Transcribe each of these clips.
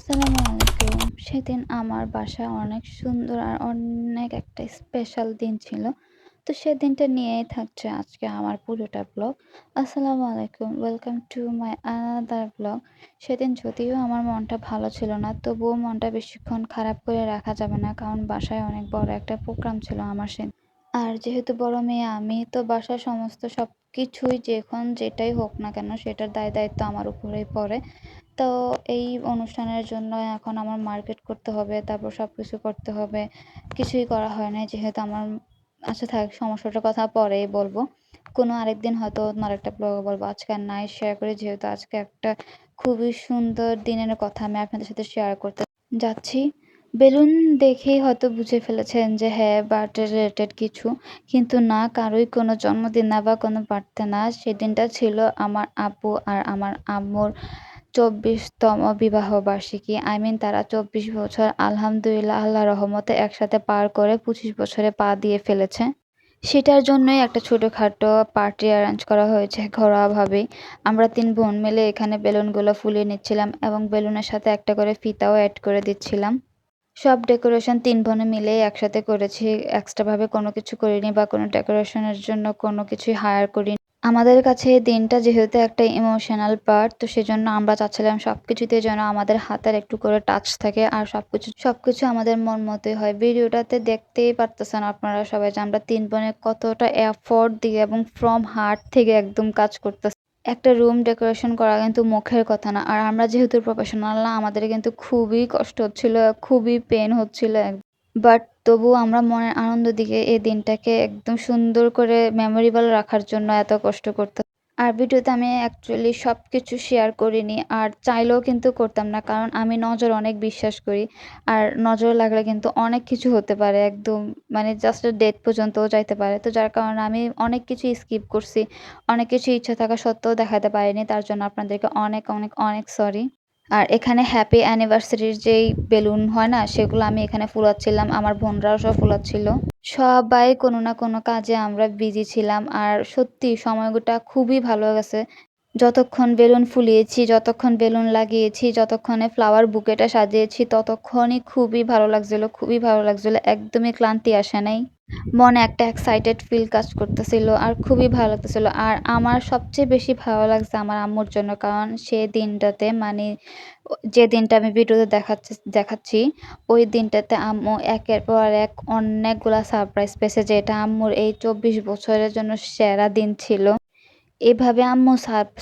আসসালামু আলাইকুম। সেদিন আমার বাসায় অনেক সুন্দর আর অনেক একটা স্পেশাল দিন ছিল। তো সেদিনটা নিয়েই থাকছে আজকে আমার পুরোটা ব্লগ। আসসালামু আলাইকুম। Welcome to my another blog. সেদিন যদিও আমার মনটা ভালো ছিল না, তবুও মনটা বেশিক্ষণ খারাপ করে রাখা যাবে না। কারণ বাসায় অনেক বড় একটা প্রোগ্রাম ছিল আমার সেদিন। আর যেহেতু বড় মেয়ে আমি, তো বাসার সমস্ত সব কিছুই যখন যেটাই হোক না কেন সেটার দায়-দায়িত্ব আমার উপরেই পড়ে। তো এই অনুষ্ঠানের জন্য এখন আমার মার্কেট করতে হবে, তারপর সব কিছু করতে হবে। কিছুই করা হয় নাই যেহেতু আমার আচ্ছা থাক সমস্যাটার কথা পরেই বলব। কোনো আরেকদিন হয়তো অন্য আরেকটা ব্লগে বলব। আজকে আর নাই শেয়ার করি যেহেতু আজকে একটা খুবই সুন্দর দিনের কথা আমি আপনাদের সাথে শেয়ার করতে যাচ্ছি। বেলুন দেখেই হয়তো বুঝে ফেলেছেন যে হ্যাঁ, বার্থডে রিলেটেড কিছু। কিন্তু না কারোই কোনো জন্মদিন না বা কোনো বার্থডে না। সেদিনটা ছিল আমার আব্বু আর আমার আম্মুর ২৪ তম বিবাহবার্ষিকী। আই মিন তারা ২৪ বছর, আলহামদুলিল্লাহ আল্লাহ রহমতে একসাথে পার করে ২৫ বছরে পা দিয়ে ফেলেছে। সেটার জন্যই একটা ছোটখাটো পার্টি অ্যারেঞ্জ করা হয়েছে ঘরোয়াভাবেই। আমরা তিন বোন মিলে এখানে বেলুনগুলো ফুলিয়ে নিচ্ছিলাম এবং বেলুনের সাথে একটা করে ফিতাও অ্যাড করে দিচ্ছিলাম। সব ডেকোরেশন তিন বোনে মিলেই একসাথে করেছি। এক্সট্রাভাবে কোনো কিছু করিনি বা কোনো ডেকোরেশনের জন্য কোনো কিছুই হায়ার করিনি। আমাদের কাছে দিনটা যেহেতু একটা ইমোশনাল পার্ট, তো সেজন্য আমরা চাচ্ছিলাম সবকিছুতে যেন আমাদের হাতের একটু করে টাচ থাকে আর সবকিছু সবকিছু আমাদের মন মতোই হয়। ভিডিওটাতে দেখতেই পারতেছেন আপনারা সবাই যে আমরা তিন বোনে কতটা এফোর্ট দিয়ে এবং ফ্রম হার্ট থেকে একদম কাজ করতেছি। একটা রুম ডেকোরেশন করা কিন্তু মুখের কথা না। আর আমরা যেহেতু প্রফেশনাল না আমাদের কিন্তু খুবই কষ্ট হচ্ছিল, খুবই পেন হচ্ছিল। বাট তবুও আমরা মনের আনন্দ দিকে এই দিনটাকে একদম সুন্দর করে মেমোরেবল রাখার জন্য এত কষ্ট করতে আর ভিডিওতে আমি অ্যাকচুয়ালি সব কিছু শেয়ার করিনি, আর চাইলেও কিন্তু করতাম না, কারণ আমি নজর অনেক বিশ্বাস করি, আর নজর লাগলে কিন্তু অনেক কিছু হতে পারে, একদম মানে জাস্ট ডেট পর্যন্তও যাইতে পারে। তো যার কারণে আমি অনেক কিছু স্কিপ করছি, অনেক কিছু ইচ্ছা থাকা সত্ত্বেও দেখাতে পারিনি, তার জন্য আপনাদেরকে অনেক অনেক অনেক সরি আর এখানে হ্যাপি অ্যানিভার্সারির যেই বেলুন হয় না, সেগুলো আমি এখানে ফুলাচ্ছিলাম, আমার বোনরাও সব ফুলাচ্ছিল। সবাই কোনো না কোনো কাজে আমরা বিজি ছিলাম, আর সত্যি সময়টা খুবই ভালো গেছে। যতক্ষণ বেলুন ফুলিয়েছি, যতক্ষণ বেলুন লাগিয়েছি, যতক্ষণে ফ্লাওয়ার বুকেটা সাজিয়েছি, ততক্ষণই খুবই ভালো লাগছিল, খুবই ভালো লাগছিল, একদমই ক্লান্তি আসে নাই। মনে একটা এক্সাইটেড ফিল কাজ করতেছিল আর খুবই ভালো লাগতেছিল। আর আমার সবচেয়ে বেশি ভালো লাগছে আমার আম্মুর জন্য, কারণ সে দিনটাতে মানে যে দিনটা আমি ভিডিওতে দেখাচ্ছি দেখাচ্ছি, ওই দিনটাতে আম্মু একের পর এক অনেকগুলা সারপ্রাইজ পেয়েছে, যেটা আম্মুর এই চব্বিশ বছরের জন্য সেরা দিন ছিল। এভাবে আম্মু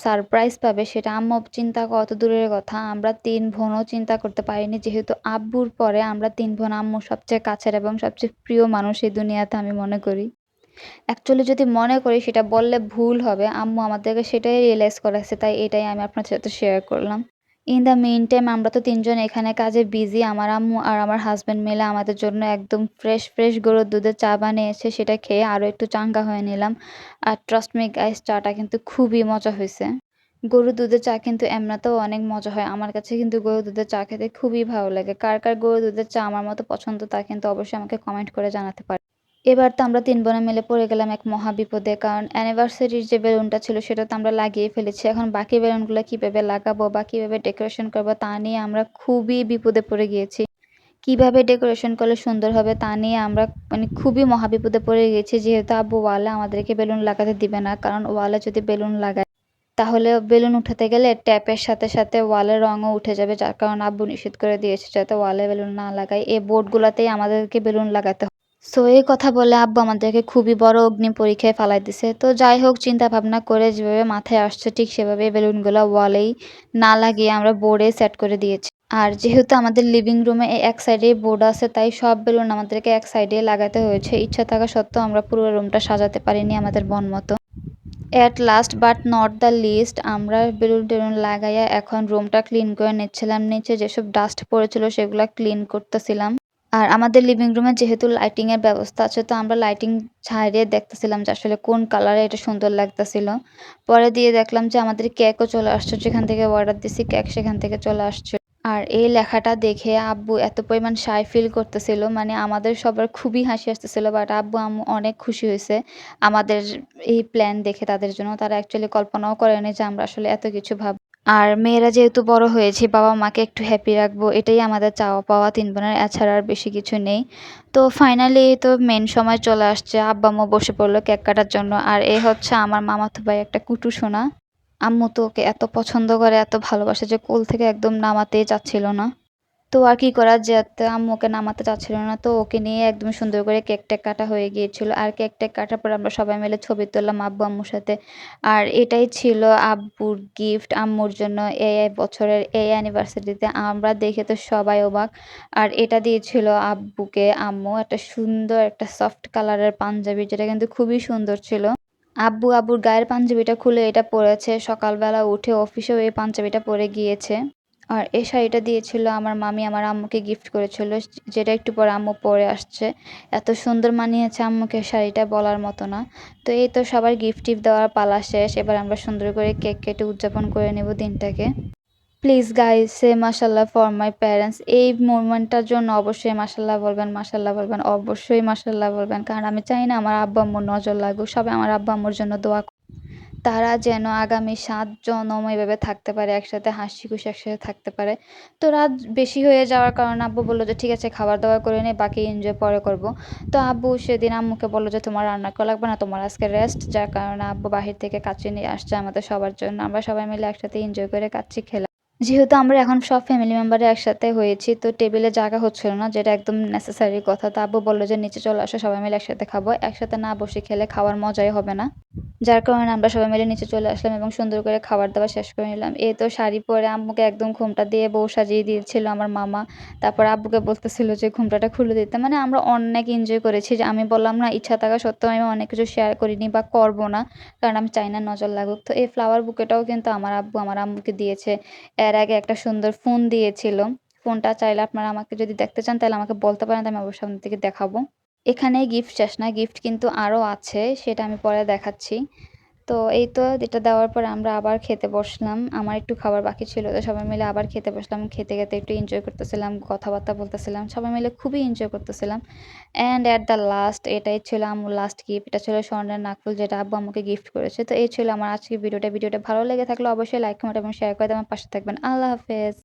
সারপ্রাইজ পাবে সেটা আম্মু চিন্তা কত দূরের কথা। আমরা তিন বোনও চিন্তা করতে পারিনি। যেহেতু আব্বুর পরে আমরা তিন বোন আম্মু সবচেয়ে কাছের এবং সবচেয়ে প্রিয় মানুষ এই দুনিয়াতে আমি মনে করি। অ্যাকচুয়ালি যদি মনে করি সেটা বললে ভুল হবে। আম্মু আমাদেরকে সেটাই রিয়েলাইজ করেছে তাই এটাই আমি আপনার সাথে শেয়ার করলাম। ইন দ্য মেইন টাইম আমরা তো তিনজন এখানে কাজে বিজি আমার আম্মু আর আমার হাজব্যান্ড মিলে আমাদের জন্য একদম ফ্রেশ ফ্রেশ গরুর দুধের চা বানিয়েছে সেটা খেয়ে আরও একটু চাঙ্গা হয়ে নিলাম। আর ট্রাস্ট মি গাইস চাটা কিন্তু খুবই মজা হয়েছে। গরুর দুধের চা কিন্তু এমনিতেও অনেক মজা হয়। আমার কাছে কিন্তু গরুর দুধের চা খেতে খুবই ভালো লাগে। কার কার গরুর দুধের চা আমার মতো পছন্দ তা কিন্তু অবশ্যই আমাকে কমেন্ট করে জানাতে পারে এবার তো আমরা তিন বোনে মিলে পড়ে গেলাম এক মহাবিপদে কারণ অ্যানিভার্সারির যে বেলুনটা ছিল সেটা তো আমরা লাগিয়ে ফেলেছি। এখন বাকি বেলুনগুলো কীভাবে লাগাবো বা কীভাবে ডেকোরেশন করব তা নিয়ে আমরা খুবই বিপদে পড়ে গিয়েছি। কীভাবে ডেকোরেশন করলে সুন্দর হবে তা নিয়ে আমরা মানে খুবই মহাবিপদে পড়ে গিয়েছি। যেহেতু আব্বু ওয়ালে আমাদেরকে বেলুন লাগাতে দিবে না, কারণ ওয়ালে যদি বেলুন লাগায়, তাহলে বেলুন উঠাতে গেলে ট্যাপের সাথে সাথে ওয়ালের রঙও উঠে যাবে, যার কারণে আব্বু নিষেধ করে দিয়েছে যাতে ওয়ালে বেলুন না লাগায়। এই বোর্ডগুলোতেই আমাদেরকে বেলুন লাগাতে সো এই কথা বলে আব্বু আমাদেরকে খুবই বড় অগ্নি পরীক্ষায় ফালাই দিছে। তো যাই হোক চিন্তা ভাবনা করে যেভাবে মাথায় আসছে, ঠিক সেভাবে বেলুনগুলো ওয়ালেই না লাগিয়ে আমরা বোর্ডে সেট করে দিয়েছি। আর যেহেতু আমাদের লিভিং রুমে এক সাইডে বোর্ড আছে, তাই সব বেলুন আমাদেরকে এক সাইডে লাগাতে হয়েছে। ইচ্ছা থাকা সত্ত্বেও আমরা পুরো রুমটা সাজাতে পারিনি আমাদের মন মতো। At last but not the least আমরা বেলুন টেলুন লাগাইয়া এখন রুমটা ক্লিন করে নিচ্ছিলাম। নিচে যেসব ডাস্ট পড়েছিল সেগুলো ক্লিন করতেছিলাম। আর আমাদের লিভিং রুমে যেহেতু লাইটিং এর ব্যবস্থা আছে, তো আমরা লাইটিং ছাড়িয়ে দেখতেছিলাম যে আসলে কোন কালারে এটা সুন্দর লাগতেছিল। পরে দিয়ে দেখলাম যে আমাদের কেকও চলে আসছে, যেখান থেকে অর্ডার দিছি কেক সেখান থেকে চলে আসছে। আর এই লেখাটা দেখে আব্বু এত পরিমাণ সাই ফিল করতেছিল মানে আমাদের সবার খুবই হাসি আসতেছিল বাট আব্বু আম্মু অনেক খুশি হয়েছে আমাদের এই প্ল্যান দেখে তাদের জন্য। তারা অ্যাকচুয়ালি কল্পনাও করেনি যে আমরা আসলে এত কিছু ভাব আর মেয়েরা যেহেতু বড় হয়েছে বাবা মাকে একটু হ্যাপি রাখব, এটাই আমাদের চাওয়া পাওয়া, তিন বোনের এছাড়া আর বেশি কিছু নেই। তো ফাইনালি তো মেন সময় চলে আসছে আব্বা আম্মু বসে পড়ল কেক কাটার জন্য। আর এ হচ্ছে আমার মামাতো ভাই একটা কুটু সোনা। আম্মু তো ওকে এত পছন্দ করে, এত ভালোবাসে যে কোল থেকে একদম নামাতেই চাচ্ছিল না। তো আর কি করার যেতে? আম্মু ওকে নামাতে চাচ্ছিল না, তো ওকে নিয়ে একদম সুন্দর করে কেক টেক কাটা হয়ে গিয়েছিল। আর কেক টেক কাটার পর আমরা সবাই মিলে ছবি তুললাম আব্বু, আম্মুর সাথে। আর এটাই ছিল আব্বুর গিফট আম্মুর জন্য এই বছরের এই অ্যানিভার্সারিতে আমরা দেখে তো সবাই অবাক। আর এটা দিয়েছিল আব্বুকে, আম্মু, একটা সুন্দর একটা সফট কালারের পাঞ্জাবি, যেটা কিন্তু খুবই সুন্দর ছিল। আব্বু আব্বুর গায়ের পাঞ্জাবিটা খুলে এটা পরেছে। সকালবেলা উঠে অফিসেও এই পাঞ্জাবিটা পরে গিয়েছে। আর এই শাড়িটা দিয়েছিল, আমার মামি আমার আম্মুকে গিফট করেছিল, যেটা একটু পরে আম্মু পরে আসছে। এত সুন্দর মানিয়েছে আম্মুকে শাড়িটা বলার মতো না। তো এই তো সবার গিফট টিফট দেওয়ার পালা শেষ, এবার আমরা সুন্দর করে কেক কেটে উদযাপন করে নেব দিনটাকে। প্লিজ গাইজ সে মাসাল্লাহ ফর মাই প্যারেন্টস এই মুভমেন্টটার জন্য অবশ্যই মাসাল্লাহ বলবেন মাসাল্লাহ বলবেন, অবশ্যই মাসাল্লাহ বলবেন। কারণ আমি চাই না আমার আব্বা আম্মুর নজর লাগুক, সবাই আমার আব্বা আম্মুর জন্য দোয়া তারা যেন আগামী সাত জনম এভাবে থাকতে পারে, একসাথে হাসি খুশি, একসাথে থাকতে পারে। তো রাত বেশি হয়ে যাওয়ার কারণে আব্বু বলল যে, ঠিক আছে খাবার দাবার করে নিই বাকি এনজয় পরে করব। তো আব্বু সেদিন আম্মুকে বলল যে, তোমার রান্না করা লাগবে না, তোমার আজকে রেস্ট যার কারণে আব্বু বাহির থেকে কাচ্চি নিয়ে আসছে আমাদের সবার জন্য। আমরা সবাই মিলে একসাথে এনজয় করে কাচ্চি খেলাম। যেহেতু আমরা এখন সব ফ্যামিলি মেম্বারে একসাথে হয়েছি, তো টেবিলে জায়গা হচ্ছিল না, যেটা একদম নেসেসারি কথা। তো আব্বু বলল যে, নিচে চলে আসো, সবাই মিলে একসাথে খাব। একসাথে না বসে খেলে খাওয়ার মজাই হবে না। যার কারণে আমরা সবাই মিলে নিচে চলে আসলাম এবং সুন্দর করে খাবার দাবার শেষ করে নিলাম। এই তো শাড়ি পরে আম্মুকে একদম ঘুমটা দিয়ে বউ সাজিয়ে দিয়েছিল, আমার মামা। তারপর আব্বুকে বলতেছিল যে, ঘুমটাটা খুলে দিতে মানে আমরা অনেক এনজয় করেছি যে, আমি বললাম, না, ইচ্ছা থাকা সত্ত্বেও আমি অনেক কিছু শেয়ার করিনি বা করব না, কারণ আমি চাই না নজর লাগুক। তো এই ফ্লাওয়ার বুকেটাও কিন্তু আমার আব্বু আমার আম্মুকে দিয়েছে। এর আগে একটা সুন্দর ফোন দিয়েছিল। ফোনটা চাইলে আপনারা আমাকে যদি দেখতে চান, তাহলে আমাকে বলতে পারেন আমি অবশ্যই আপনাদেরকে দেখাবো। এখানে গিফট শেষ না গিফট কিন্তু আরও আছে, সেটা আমি পরে দেখাচ্ছি। তো এই তো, এটা দেওয়ার পর আমরা আবার খেতে বসলাম, আমার একটু খাবার বাকি ছিল, তো সবাই মিলে আবার খেতে বসলাম, খেতে খেতে একটু এনজয় করতেছিলাম, কথাবার্তা বলতেছিলাম, সবাই মিলে খুবই এনজয় করতেছিলাম। অ্যান্ড অ্যাট দ্য লাস্ট এটাই ছিল আমার লাস্ট গিফট এটা ছিল স্বর্ণের নাকফুল, যেটা আব্বু আমাকে গিফট করেছে। তো এই ছিল আমার আজকে ভিডিওটা ভিডিওটা ভালো লেগে থাকলে অবশ্যই লাইক কমেন্ট এবং শেয়ার করে দেওয়ার পাশে থাকবেন। আল্লাহ হাফেজ।